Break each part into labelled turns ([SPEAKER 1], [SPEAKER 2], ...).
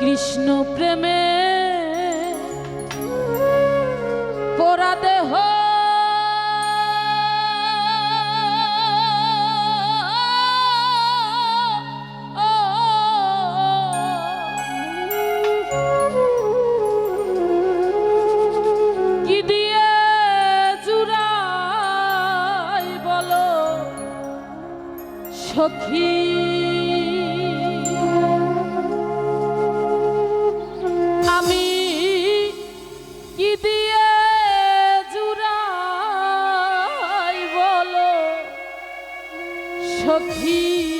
[SPEAKER 1] কৃষ্ণ প্রেমে পোড়া দেহ। সখী? took he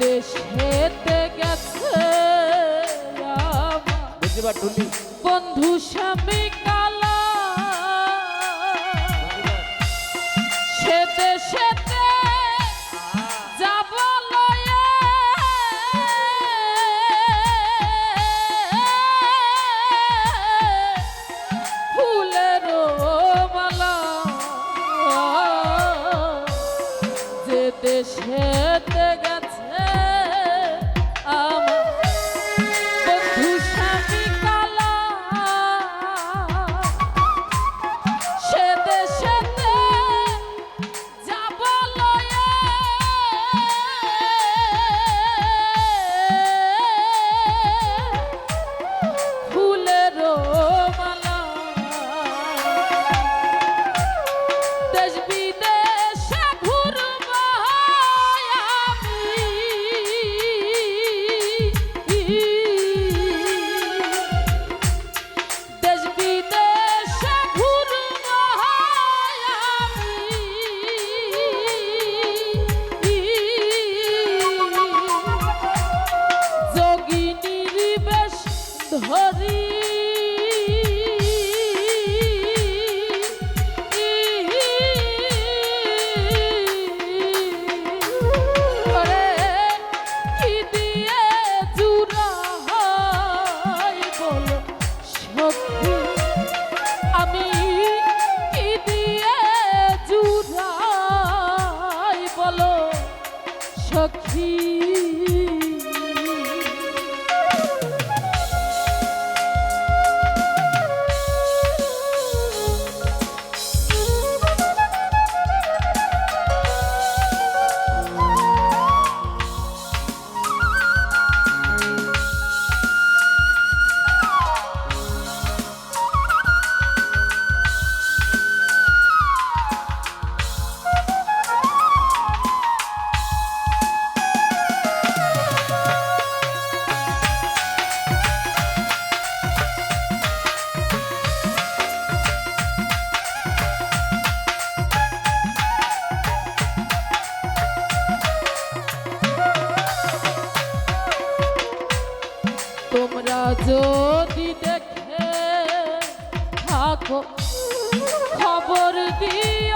[SPEAKER 1] দেশেতে গেছে বন্ধু স্বামী de যদি দেখে থাকো খবর দিয়ে।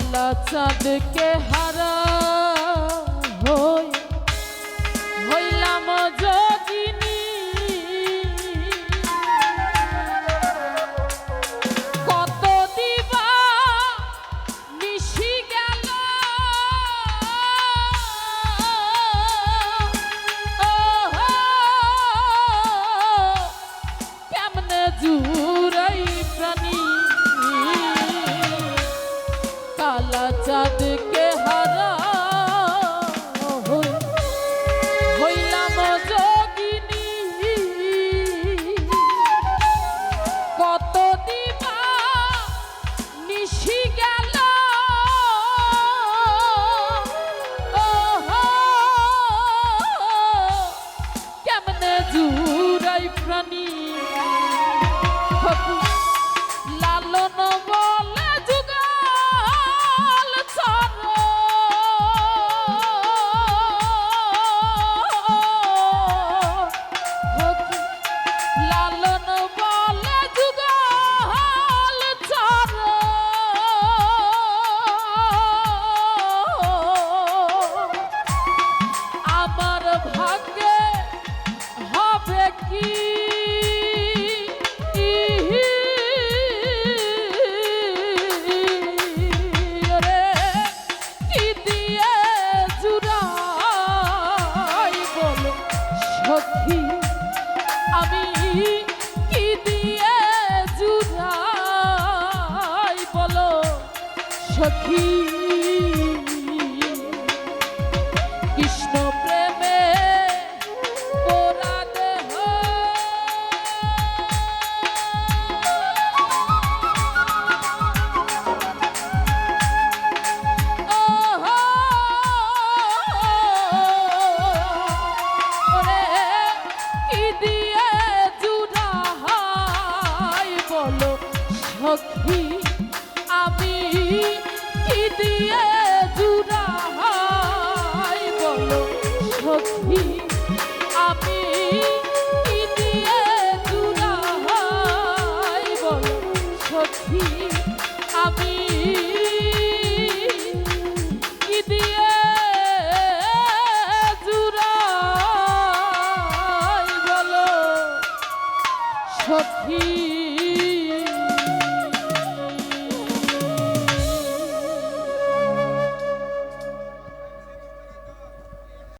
[SPEAKER 1] কালা চাঁদকে হারা ভক্তি আমি